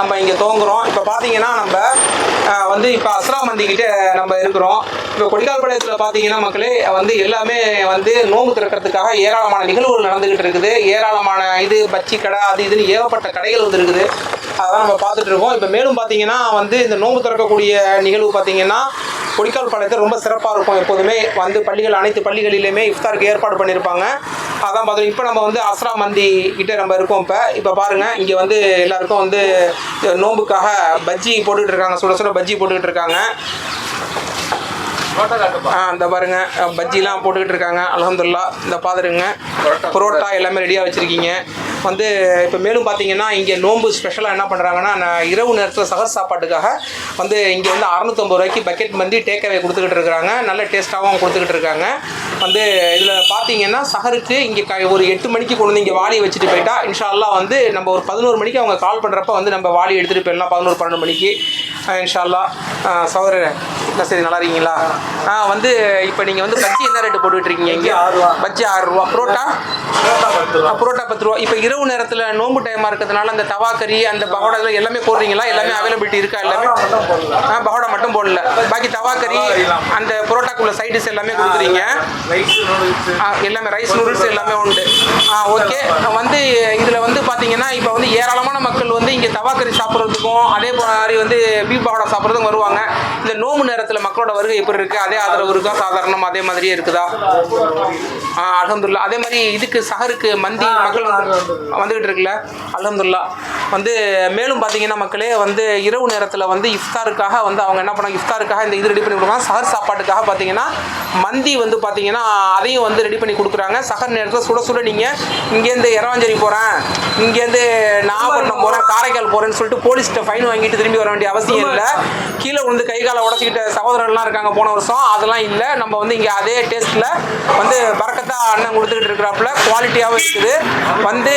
நம்ம இங்கே தோங்குறோம். இப்போ பார்த்தீங்கன்னா நம்ம வந்து இப்போ அஸ்ரா மந்திக்கிட்ட நம்ம இருக்கிறோம். இப்போ கொடிக்கால்பாளையத்தில் பார்த்தீங்கன்னா மக்களே வந்து எல்லாமே வந்து நோம்பு திறக்கிறதுக்காக ஏராளமான நிகழ்வுகள் நடந்துகிட்டு இருக்குது. ஏராளமான இது பச்சி கடை அது இதுன்னு ஏகப்பட்ட கடைகள் வந்து இருக்குது அதான் நம்ம பார்த்துட்டு இருக்கோம். இப்போ மேலும் பார்த்தீங்கன்னா வந்து இந்த நோம்பு திறக்கக்கூடிய நிகழ்வு பார்த்தீங்கன்னா கொடிக்கால் பாளையத்தில் ரொம்ப சிறப்பாக இருக்கும் எப்போதுமே. வந்து பள்ளிகள் அனைத்து பள்ளிகளிலுமே இஃப்தாருக்கு ஏற்பாடு பண்ணியிருப்பாங்க அதான் பார்த்தோம் இப்போ நம்ம வந்து அஸ்ரா மந்தி கிட்ட நம்ம இருக்கோம் இப்போ. இப்போ பாருங்கள் இங்கே வந்து எல்லாருக்கும் வந்து நோன்புக்காக பஜ்ஜி போட்டுக்கிட்டு இருக்காங்க சுட சுட பஜ்ஜி போட்டுக்கிட்டு இருக்காங்க ஆ இந்த பாருங்க பஜ்ஜிலாம் போட்டுக்கிட்டு இருக்காங்க அல்ஹம்துலில்லா இந்த பாத்துருங்க. புரோட்டா. எல்லாமே ரெடியாக வச்சுருக்கீங்க. வந்து இப்போ மேலும் பார்த்தீங்கன்னா இங்கே நோன்பு ஸ்பெஷலாக என்ன பண்ணுறாங்கன்னா நான் இரவு நேரத்தில் சகர் சாப்பாட்டுக்காக வந்து இங்கே வந்து அறநூற்றம்பது ரூபாய்க்கு பக்கெட் மந்தி டேக் அவே கொடுத்துக்கிட்டு இருக்காங்க நல்ல டேஸ்ட்டாகவும் கொடுத்துக்கிட்டு இருக்காங்க. வந்து இதில் பார்த்தீங்கன்னா சஹருக்கு இங்கே க ஒரு எட்டு மணிக்கு கொண்டு வந்து இங்கே வாளியை வச்சுட்டு போயிட்டா இன்ஷா அல்லாஹ் வந்து நம்ம ஒரு பதினோரு மணிக்கு அவங்க கால் பண்ணுறப்ப வந்து நம்ம வாளி எடுத்துகிட்டு போயிடலாம் பதினோரு பன்னெண்டு மணிக்கு. அஹ் இன்ஷா அல்லாஹ் அஹ் சகோதரர் என்ன சரி நல்லா இருக்கீங்களா? ஆ வந்து இப்போ நீங்கள் வந்து பஜ்ஜி என்ன ரேட்டு போட்டுக்கிட்டு இருக்கீங்க இங்கே. பஜ்ஜி ஆறு ரூபா. புரோட்டா? புரோட்டா பத்து ரூபா. இப்போ இரவு நேரத்தில் நோன்பு டைமாக இருக்கிறதுனால அந்த தவா கறி அந்த பகோடா இதெல்லாம் எல்லாமே போடுறீங்களா? எல்லாமே அவைலபிலிட்டி இருக்கா எல்லாமே. ஆ பகோடா மட்டும் போடல. பாக்கி தவா கறி தவா கறிலாம். அந்த புரோட்டாக்குள்ள சைடிஸ் எல்லாமே கொடுக்குறீங்க. எல்லாமே ரைஸ் நூடுல்ஸ் எல்லாமே உண்டு. ஆ ஓகே வந்து இதில் வந்து பார்த்தீங்கன்னா இப்போ வந்து ஏராளமான மக்கள் வந்து இங்கே தவாக்கறி சாப்பிட்றதுக்கும் அதே மாதிரி வந்து பீப் பகோடா சாப்பிட்றதுக்கும் வருவாங்க. இந்த நோம்பு நேரத்தில் மக்களோட வருகை எப்படி இருக்குது அதே ஆதரவு இருக்கா? சாதாரணம் அதே மாதிரியே இருக்குதா? ஆ அலமதுல்லா அதே மாதிரி இதுக்கு சஹருக்கு மந்தி மக்கள் வந்துக்கிட்டு வந்துகிட்டு இருக்குல்ல அலமதுல்லா வந்து மேலும் பார்த்தீங்கன்னா மக்களே வந்து இரவு நேரத்தில் வந்து இஃப்தாருக்காக வந்து அவங்க என்ன பண்ணாங்க இஃப்தாருக்காக இந்த இது ரெடி பண்ணி கொடுக்குறாங்க. சகர் சாப்பாட்டுக்காக பார்த்தீங்கன்னா மந்தி வந்து பார்த்தீங்கன்னா அதையும் வந்து ரெடி பண்ணி கொடுக்குறாங்க. சகர் நேரத்தில் சுட சுட நீங்கள் இங்கேருந்து இரவாஞ்சேரி போகிறேன் இங்கேருந்து நாகப்பட்டினம் போகிறேன் காரைக்கால் போகிறேன்னு சொல்லிட்டு போலீஸ்கிட்ட ஃபைன் வாங்கிட்டு திரும்பி வர வேண்டிய அவசியம் இல்லை. கீழே விழுந்து கை காலை உடச்சிக்கிட்ட சகோதரர்லாம் இருக்காங்க போன வருஷம். அதெல்லாம் இல்லை. நம்ம வந்து இங்கே அதே டேஸ்ட்டில் வந்து பறக்கத்தான் அண்ணன் கொடுத்துக்கிட்டு இருக்கிறாப்புல. குவாலிட்டியாகவும் இருக்குது. வந்து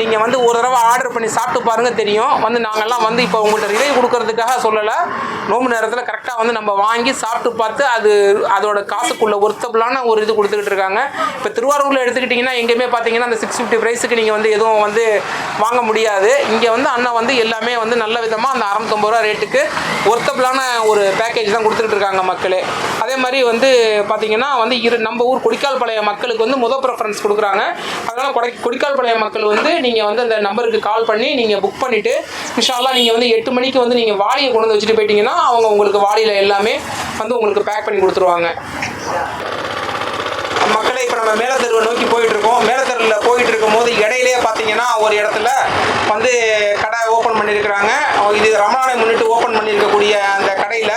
நீங்கள் வந்து ஒரு தடவை ஆர்டர் பண்ணி சாப்பிட்டு பாருங்கள் தெரியும். வந்து நாங்கள்லாம் வந்து இப்போ உங்கள்கிட்ட ரிவை கொடுக்கறதுக்காக சொல்லலை. நோம்பு நேரத்தில் கரெக்டாக வந்து நம்ம வாங்கி சாப்பிட்டு பார்த்து அது அதோட காசுக்குள்ள ஒர்த்தபிளான ஒரு இது கொடுத்துக்கிட்டு இருக்காங்க. இப்போ திருவாரூரில் எடுத்துக்கிட்டிங்கன்னா எங்கேயுமே பார்த்தீங்கன்னா அந்த சிக்ஸ் ஃபிஃப்டி ப்ரைஸுக்கு நீங்கள் வந்து எதுவும் வந்து வாங்க முடியாது. இங்கே வந்து அண்ணன் வந்து எல்லாமே வந்து நல்ல விதமாக அந்த அறநூத்தம்பது ரூபா ரேட்டுக்கு ஒர்த்தபுளான ஒரு பேக்கேஜ் தான் கொடுத்துட்டு இருக்காங்க மக்களே. அதே மாதிரி வந்து பார்த்தீங்கன்னா வந்து இரு நம்ம ஊர் கொடிக்கால் பழைய மக்களுக்கு வந்து முத ப்ரெஃபரன்ஸ் கொடுக்குறாங்க. அதனால் கொடை கொடிக்கால் பழைய மக்கள் வந்து நீங்கள் வந்து அந்த நம்பருக்கு கால் பண்ணி நீங்கள் புக் பண்ணிவிட்டு விஷாலாக நீங்கள் வந்து எட்டு மணிக்கு வந்து நீங்கள் வாளியை கொண்டு வந்து வச்சுட்டு போயிட்டீங்கன்னா அவங்க உங்களுக்கு வாளியில் எல்லாமே வந்து உங்களுக்கு பேக் பண்ணி கொடுத்துருவாங்க. மக்கள் இப்போ நம்ம மேலத்தெருவை நோக்கி போயிட்டு இருக்கோம் மேலத்தெருவில் போயிட்டு இருக்கும்போது இடையிலேயே பார்த்தீங்கன்னா ஒரு இடத்துல வந்து கடை ஓப்பன் பண்ணியிருக்கிறாங்க. இது ரமணானை முன்னிட்டு ஓப்பன் பண்ணியிருக்கக்கூடிய அந்த கடையில்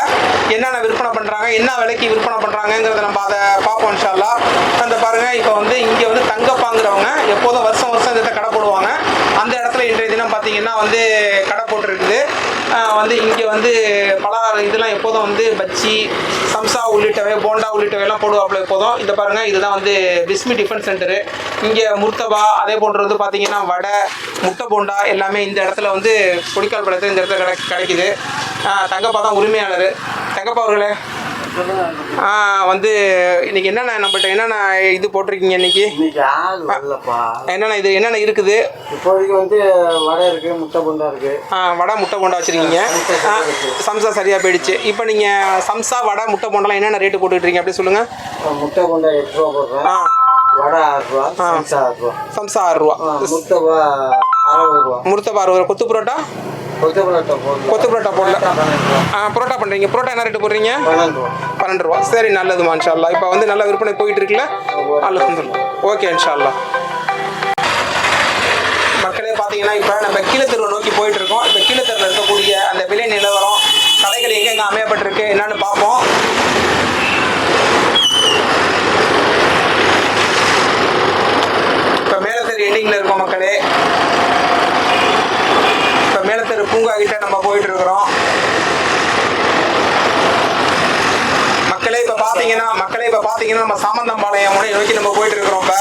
என்னென்ன விற்பனை பண்ணுறாங்க என்ன விலைக்கு விற்பனை பண்ணுறாங்கங்கிறத நம்ம அதை பார்ப்போம் இன்ஷால்லா அந்த பாருங்கள் இப்போ வந்து இங்கே வந்து தங்கப்பாங்கிறவங்க எப்போதும் வருஷம் வருஷம் இந்த கடை போடுவாங்க. அந்த இடத்துல இன்றைய தினம் பார்த்தீங்கன்னா வந்து கடை போட்டிருக்குது. வந்து இங்கே வந்து பலகாரம் இதெல்லாம் எப்போதும் வந்து பச்சி சம்சா உள்ளிட்டவை போண்டா உள்ளிட்டவை எல்லாம் போடுவாப்புல எப்போதும். இதை பாருங்க இதுதான் வந்து பிஸ்மி டிஃபன் சென்டரு இங்கே முர்த்தபா அதே போன்ற வந்து பார்த்தீங்கன்னா வடை முட்டை போண்டா எல்லாமே இந்த இடத்துல வந்து கொடிக்கால் படத்தில் இந்த இடத்துல கிடை கிடைக்குது. தங்கப்பா தான் உரிமையாளர். தங்கப்பா அவர்களே வந்து இன்னைக்கு என்னென்ன நம்மள்ட்ட என்னென்ன இது போட்டிருக்கீங்க இன்னைக்கு? என்னென்ன இது என்னென்ன இருக்குது? இப்போதைக்கு வந்து வடை இருக்கு முட்டை போண்டா இருக்கு. ஆ, வடை முட்டை போண்டா வச்சுருக்கீங்க. சம்சா சரியாக போயிடுச்சு. இப்போ நீங்கள் சம்சா வடை முட்டை போண்டாலாம் என்னென்ன ரேட்டு போட்டுக்கிட்டீங்க? அப்படி சொல்லுங்கள் அஹ் முட்டை போண்டா எட்டு ரூபா போடுறேன். ஆ. வடை ஆறு ரூபா சம்சா ஆறு ரூபா. சம்சா ஆறு ரூபா. ஆ, முட்டை பா அறுபது ரூபா. முருத்தப்பா அறுபது ரூபா. கொத்து புரோட்டா? கொத்து பரோட்டா போடல ஆ புரோட்டா பண்ணுறீங்க புரோட்டா என்ன ரேட்டு போடுறீங்க? பன்னெண்டு ரூபா. சரி நல்லது மான்ஷால்லா இப்போ வந்து நல்ல விற்பனை போயிட்டு இருக்குல்ல? அல்ஹம்துலில்லாஹ். ஓகே இன்ஷால்லா மக்களே பார்த்தீங்கன்னா இப்போ நம்ம கீழத்தெருவை நோக்கி போயிட்டு இருக்கோம். இப்போ கீழத்தெருவில் இருக்கக்கூடிய அந்த விலை நிலவரம் கடைகள் எங்கெங்கே அமையப்பட்டிருக்கு என்னன்னு பார்ப்போம் இப்போ மேலத்தெரு எண்டிங்கில் இருக்கோம் மக்களே இப்போ மேலத்தெரு பூங்கா கிட்ட நம்ம போயிட்டு இருக்கிறோம் மக்களே இப்போ பார்த்தீங்கன்னா மக்களே இப்போ பார்த்தீங்கன்னா நம்ம சாமந்தம்பாளையம் முனை நோக்கி நம்ம போயிட்டு இருக்கிறோம் இப்போ.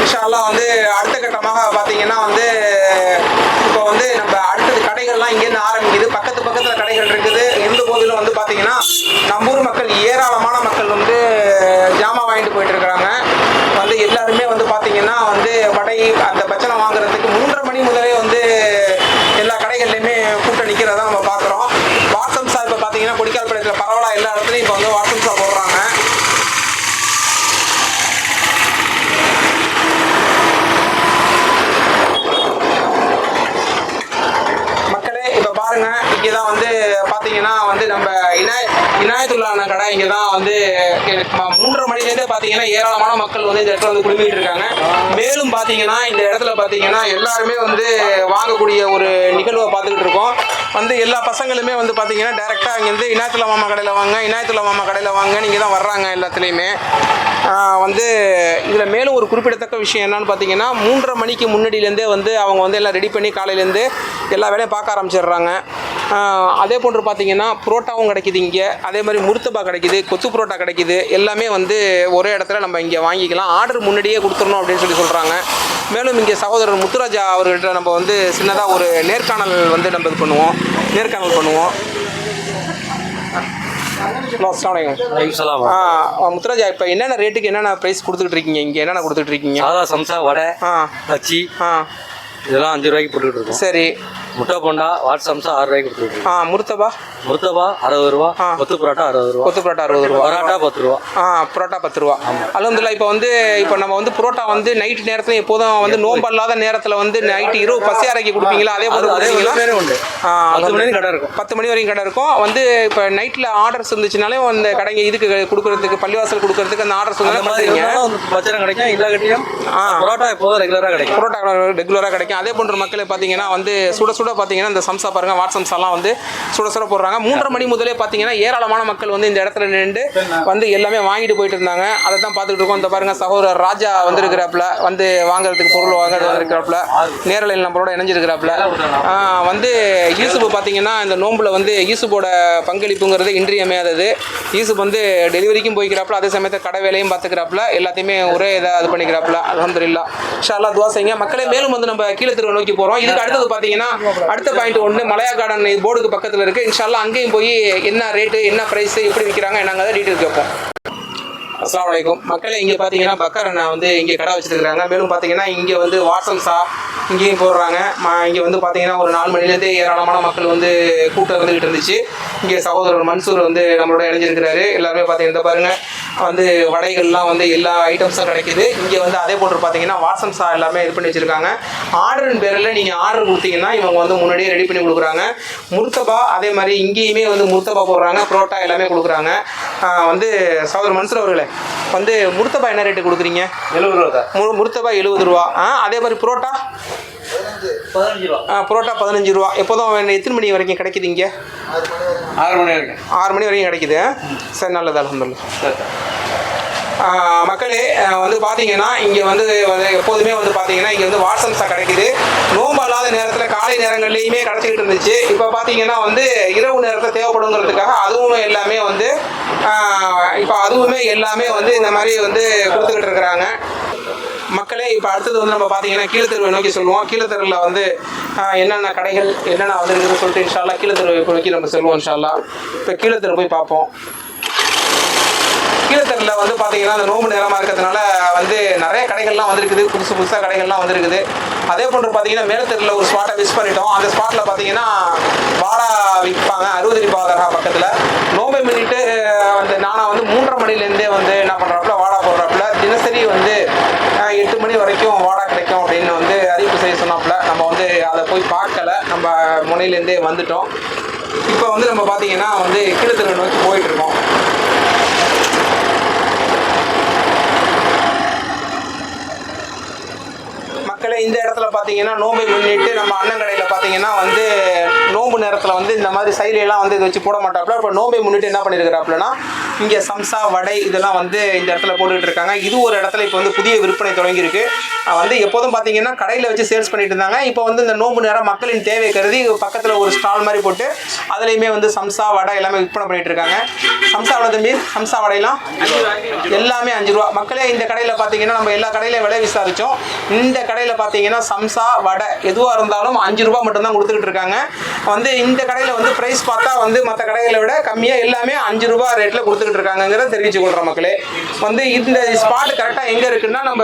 இன்ஷால்லாம் வந்து அடுத்த கட்டமாக பார்த்தீங்கன்னா வந்து இப்போ வந்து நம்ம அடுத்தது கடைகள்லாம் இங்கேருந்து ஆரம்பிக்குது. பக்கத்து பக்கத்தில் கடைகள் இருக்குது. இருந்த போதிலும் வந்து பார்த்தீங்கன்னா நம்ம ஊர் மக்கள் ஏராளமான மக்கள் வந்து ஜாமான் வாங்கிட்டு போயிட்டு இருக்கிறாங்க வந்து எல்லாருமே வந்து பார்த்தீங்கன்னா வந்து வடை அந்த பச்சனை வாங்குறதுக்கு மூன்றரை மணி முதலே வந்து எல்லா கடைகள்லையுமே கூட்டம் விற்கிறத நம்ம பார்க்குறோம் வாசம்சா இப்போ பார்த்தீங்கன்னா கொடிக்கால்பாளையத்தில் பரவாயில்ல எல்லா இடத்துலையும் இப்போ வந்து வாசம்சா போடுறாங்க மக்களே இப்போ பாருங்க இங்கே தான் வந்து பார்த்தீங்கன்னா வந்து நம்ம இனாய இனாயத்துள்ளான இங்கே தான் வந்து மூன்றரை மணிலேருந்தே பார்த்தீங்கன்னா ஏராளமான மக்கள் வந்து இந்த இடத்துல வந்து குழுமிட்டு இருக்காங்க. மேலும் பார்த்தீங்கன்னா இந்த இடத்துல பார்த்தீங்கன்னா எல்லாருமே வந்து வாங்கக்கூடிய ஒரு நிகழ்வை பார்த்துக்கிட்டு இருக்கோம். வந்து எல்லா பசங்களுமே வந்து பார்த்தீங்கன்னா டேரெக்டாக இங்கேருந்து இனாயத்துல மாமா கடையில் வாங்க இனாயத்துல மாமா கடையில் வாங்க நீங்கள் தான் வர்றாங்க எல்லாத்துலேயுமே. வந்து இதில் மேலும் ஒரு குறிப்பிடத்தக்க விஷயம் என்னன்னு பார்த்தீங்கன்னா மூன்றரை மணிக்கு முன்னாடியிலேருந்தே வந்து அவங்க வந்து எல்லாம் ரெடி பண்ணி காலையிலேருந்து எல்லா வேலையும் பார்க்க ஆரம்பிச்சிடுறாங்க. அதே போன்று பார்த்தீங்கன்னா புரோட்டாவும் கிடைக்குது இங்கே. அதே மாதிரி முருத்தபா கிடைக்குது கொத்து புரோட்டா கிடைக்குது. எல்லாமே வந்து ஒரே இடத்துல நம்ம இங்கே வாங்கிக்கலாம். ஆர்டர் முன்னாடியே கொடுத்துடணும் அப்படின்னு சொல்லி சொல்கிறாங்க மேலும் இங்கே சகோதரர் முத்துராஜா அவர்கிட்ட நம்ம வந்து சின்னதாக ஒரு நேர்காணல் வந்து நம்ம இது பண்ணுவோம். நேர்காணல் பண்ணுவோம். முத்துராஜா இப்போ என்னென்ன ரேட்டுக்கு என்னென்ன ப்ரைஸ் கொடுத்துட்டு இருக்கீங்க? இங்கே என்னென்ன கொடுத்துட்டு இருக்கீங்க? சாதா சம்சா வடை ஆ. பச்சி ஆ. இதெல்லாம் அஞ்சு ரூபாய்க்கு போட்டுக்கிட்டு இருக்கோம். சரி. முட்டை போண்டா வாட் சம்சா ஆறு ரூபாய்க்கு கொடுத்துட்டு இருக்கோம் ஆ முருத்தபா. முருத்தபா அறுபது ரூபா. கொத்து பரோட்டா அறுபது ரூபா. கொத்து புரோட்டா அறுபது ரூபா. பரோட்டா பத்து ரூபா. ஆ புரோட்டா பத்து ரூபா. அலமதுல்லா இப்போ வந்து இப்போ நம்ம வந்து புரோட்டா வந்து நைட் நேரத்தில் எப்போதும் வந்து நோம்பு அல்லாத நேரத்தில் வந்து நைட்டு இரவு பசி அறைக்கு கொடுப்பீங்களா? அதே போல அது உண்டு. பத்து மணி கடை இருக்கும். பத்து மணி வரைக்கும் கடை இருக்கும். வந்து இப்போ நைட்டில் ஆர்டர்ஸ் இருந்துச்சுனாலே அந்த கடைங்க இதுக்கு கொடுக்கறதுக்கு பள்ளிவாசல் கொடுக்கறதுக்கு அந்த ஆர்டர்ஸ் வந்து பண்ணுறீங்க பச்சரம் கிடைக்கும். இல்லாகட்டியும் ஆ. பரோட்டா எப்போதும் ரெகுலராக கிடைக்கும். புரோட்டா ரெகுலராக கிடைக்கும். அதே போன்ற மக்களே பார்த்தீங்கன்னா வந்து சுட சுட பார்த்தீங்கன்னா இந்த சம்சா பாருங்க வாட் வந்து சுட சுட போடுறாங்க. மூன்றரை மணி முதலே பார்த்தீங்கன்னா ஏராளமான மக்கள் வந்து இந்த இடத்துல நின்று வந்து எல்லாமே வாங்கிட்டு போயிட்டு இருந்தாங்க. அதை தான் பார்த்துட்டு இருக்கோம். இந்த பாருங்கள் சகோதரர் ராஜா வந்திருக்கிறாப்புல வந்து வாங்குறதுக்கு பொருள் வாங்குறது வந்திருக்கிறாப்புல நேரலையில் நம்மளோட இணைஞ்சிருக்கிறாப்புல. வந்து யூசுப் பார்த்தீங்கன்னா இந்த நோம்பில் வந்து யூசுப்போட பங்களிப்புங்கிறது இன்றியமையாதது. யூசுப் வந்து டெலிவரிக்கும் போய்க்கிறாப்புல அதே சமயத்தில் கடை வேலையும் பார்த்துக்கிறாப்புல எல்லாத்தையுமே ஒரே இதாக இது பண்ணிக்கிறாப்புல. அலமதுல்லா ஷாலா துவா செய்யுங்க. மக்களே மேலும் வந்து நம்ம கீழே திருவ நோக்கி போகிறோம் இதுக்கு அடுத்தது பார்த்தீங்கன்னா அடுத்த பாயிண்ட் ஒன்று மலையா கார்டன் போர்டுக்கு பக்கத்தில் இருக்குது இன்ஷால்லா அங்கேயும் போய் என்ன ரேட்டு என்ன ப்ரைஸ் எப்படி விற்கிறாங்க என்னங்க டீட்டெயில் கேட்போம் அஸ்ஸலாமு அலைக்கும். மக்களே இங்கே பார்த்தீங்கன்னா பக்கர் அண்ணா வந்து இங்கே கடை வச்சிருக்காங்க மேலும் பார்த்தீங்கன்னா இங்கே வந்து வாட்ஸம்ஸா இங்கேயும் போடுறாங்க. இங்கே வந்து பார்த்தீங்கன்னா ஒரு நாலு மணிலேருந்தே ஏராளமான மக்கள் வந்து கூட்டம் இருந்துகிட்டு இருந்துச்சு. இங்கே சகோதரர் மன்சூர் வந்து நம்மளோட இணைஞ்சிருக்கிறாரு. எல்லாருமே பார்த்தீங்கன்னா இந்த பாருங்க. வந்து வடைகள்லாம் வந்து எல்லா ஐட்டம்ஸும் கிடைக்குது. இங்கே வந்து அதே போன்று பார்த்தீங்கன்னா வாட்ஸம்ஸா எல்லாமே இது பண்ணி வச்சிருக்காங்க. ஆர்டரின் பேரில் நீங்கள் ஆர்டர் கொடுத்தீங்கன்னா இவங்க வந்து முன்னாடியே ரெடி பண்ணி கொடுக்குறாங்க. முர்த்தபா அதே மாதிரி இங்கேயுமே வந்து முர்த்தபா போடுறாங்க. புரோட்டா எல்லாமே கொடுக்குறாங்க. வந்து சகோதரர் மன்சூர் அவர்களே வந்து முர்த்தபா என்ன ரேட்டு கொடுக்குறீங்க? எழுபது ரூபா முர்த்தபா எழுபது ரூபா. அதே மாதிரி புரோட்டா? ஆ, புரோட்டா பதினஞ்சு ரூபா. எப்போதும் எத்தனை மணி வரைக்கும் கிடைக்குது இங்கே ஆறு மணி வரைக்கும். ஆறு மணி வரைக்கும் கிடைக்குது சரி நல்லது அலமதுல்லா மக்களே ஆ, வந்து பார்த்தீங்கன்னா இங்கே வந்து எப்போதுமே வந்து பார்த்தீங்கன்னா இங்கே வந்து வாட்ஸம்ஸாக கிடைக்குது. நோம்பு அல்லாத நேரத்தில் காலை நேரங்கள்லையுமே கிடச்சிக்கிட்டு இருந்துச்சு. இப்போ பார்த்தீங்கன்னா வந்து இரவு நேரத்தில் தேவைப்படுங்கிறதுக்காக அதுவும் எல்லாமே வந்து இப்போ அதுவுமே எல்லாமே வந்து இந்த மாதிரி வந்து கொடுத்துக்கிட்டு இருக்கிறாங்க. மக்களே இப்போ அடுத்தது வந்து நம்ம பார்த்தீங்கன்னா கீழத்தெருவை நோக்கி சொல்லுவோம் கீழத்தெருவில் வந்து என்னென்ன கடைகள் என்னென்ன வந்துருக்குன்னு சொல்லிட்டு இன்ஷால்லா கீழத்தெருவை நோக்கி நம்ம செல்வோம் இன்ஷால்லா இப்போ கீழத்தெரு போய் பார்ப்போம் கீழத்தெருவில் வந்து பார்த்தீங்கன்னா அந்த நோம்பு நேரமாக இருக்கிறதுனால வந்து நிறைய கடைகள்லாம் வந்திருக்குது. புதுசு புதுசாக கடைகள்லாம் வந்திருக்குது. அதே போன்று பார்த்தீங்கன்னா மேலத்தெருவில் ஒரு ஸ்பாட்டை மிஸ் பண்ணிட்டோம். அந்த ஸ்பாட்டில் பார்த்தீங்கன்னா வாடா விற்பாங்க அறுபது ரூபாய் பக்கத்தில். நோம்பை முன்னிட்டு வந்து நானா வந்து மூன்றரை மணிலேருந்து வந்து என்ன பண்ணுறாப்புல வாடா போடுறாப்புல தினசரி வந்து அஹ், எட்டு மணி வரைக்கும் வாடா கிடைக்கும் அப்படின்னு வந்து அறிவிப்பு செய்ய சொன்னாப்புல நம்ம வந்து அதை போய் பார்க்கல நம்ம முனையிலேருந்தே வந்துட்டோம். இப்போ வந்து நம்ம பார்த்தீங்கன்னா வந்து கீழத்தெரு நோக்கி போயிட்டுருக்கோம். மக்களே இந்த இடத்துல பார்த்தீங்கன்னா நோம்பை முன்னிட்டு நம்ம அண்ணன் கடையில் பார்த்தீங்கன்னா வந்து நோம்பு நேரத்தில் வந்து இந்த மாதிரி சைலையெல்லாம் வந்து இது வச்சு போட மாட்டாப்புல. இப்போ நோம்பை முன்னிட்டு என்ன பண்ணியிருக்கிறாப்புலனா இங்கே சம்சா வடை இதெல்லாம் வந்து இந்த இடத்துல போட்டுக்கிட்டு இருக்காங்க. இது ஒரு இடத்துல இப்போ வந்து புதிய விற்பனை தொடங்கியிருக்கு. வந்து எப்போதும் பார்த்தீங்கன்னா கடையில் வச்சு சேல்ஸ் பண்ணிட்டு இருந்தாங்க. இப்போ வந்து இந்த நோம்பு நேரம் மக்களின் தேவை கருதி பக்கத்தில் ஒரு ஸ்டால் மாதிரி போட்டு அதுலேயுமே வந்து சம்சா வடை எல்லாமே விற்பனை பண்ணிட்டு இருக்காங்க. சம்சா வடை தம்பி சம்சா வடையெல்லாம் எல்லாமே அஞ்சு ரூபா. மக்களே இந்த கடையில் பார்த்தீங்கன்னா நம்ம எல்லா கடையில விலை விசாரிச்சோம். இந்த கடையில் பார்த்தீங்கன்னா சம்சா வடை எதுவாக இருந்தாலும் அஞ்சு ரூபா மட்டும்தான் கொடுத்துக்கிட்டு இருக்காங்க. வந்து இந்த கடையில் வந்து ப்ரைஸ் பார்த்தா வந்து மற்ற கடைகளை விட கம்மியாக எல்லாமே அஞ்சு ரூபா ரேட்டில் கொடுத்துக்கிட்டு இருக்காங்கிறத தெரிவிச்சு கொள்கிற மக்களே. வந்து இந்த ஸ்பாட் கரெக்டாக எங்கே இருக்குன்னா நம்ம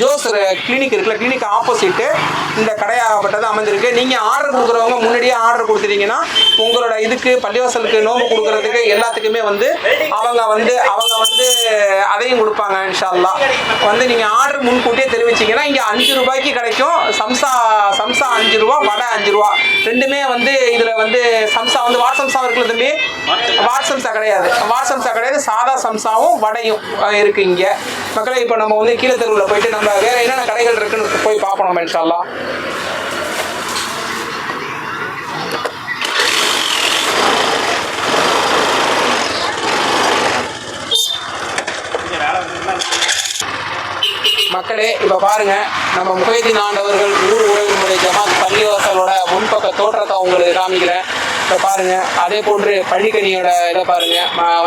ஜோஸ் கிளினிக் இருக்குல்ல கிளினிக் ஆப்போசிட்டு இந்த கடையாகப்பட்டது அமைஞ்சிருக்கு. நீங்கள் ஆர்டர் கொடுக்குறவங்க முன்னாடியே ஆர்டர் கொடுத்துட்டீங்கன்னா உங்களோட இதுக்கு பள்ளிவாசலுக்கு நோம்பு கொடுக்கறதுக்கு எல்லாத்துக்குமே வந்து அவங்க வந்து அவங்க வந்து அதையும் கொடுப்பாங்க இன்ஷா அல்லாஹ் வந்து நீங்கள் ஆர்டர் முன்கூட்டியே தெரிவிச்சிங்கன்னா இங்கே அஞ்சு ரூபாய்க்கு கிடைக்கும். சம்சா சம்சா அஞ்சு ரூபா வடை அஞ்சு ரூபா. ரெண்டுமே வந்து இதில் வந்து சம்சா வந்து வாட் சம்சா இருக்குல்ல தம்பி? வாட் சம்சா கிடையாது. வாட் சம்சா கிடையாது. சாதா சம்சாவும் வடையும் இருக்குது இருக்கு இங்கே. மக்களை இப்போ நம்ம வந்து கீழே தெருவில் போயிட்டு நம்ம வேற என்னென்ன கடைகள் இருக்குன்னு போய் பார்ப்போம் நம்ம இன்ஷால்லாம் மக்களே இப்போ பாருங்க நம்ம முகைதீன் ஆண்டவர்கள் ஊர் உறவினுடைய ஜமாத் பள்ளிவாசலோட முன்பக்க தோற்றத்தை உங்களுக்கு காமிக்கிறேன். இப்போ பாருங்க அதே போன்று பள்ளிக்கனியோட இதை பாருங்க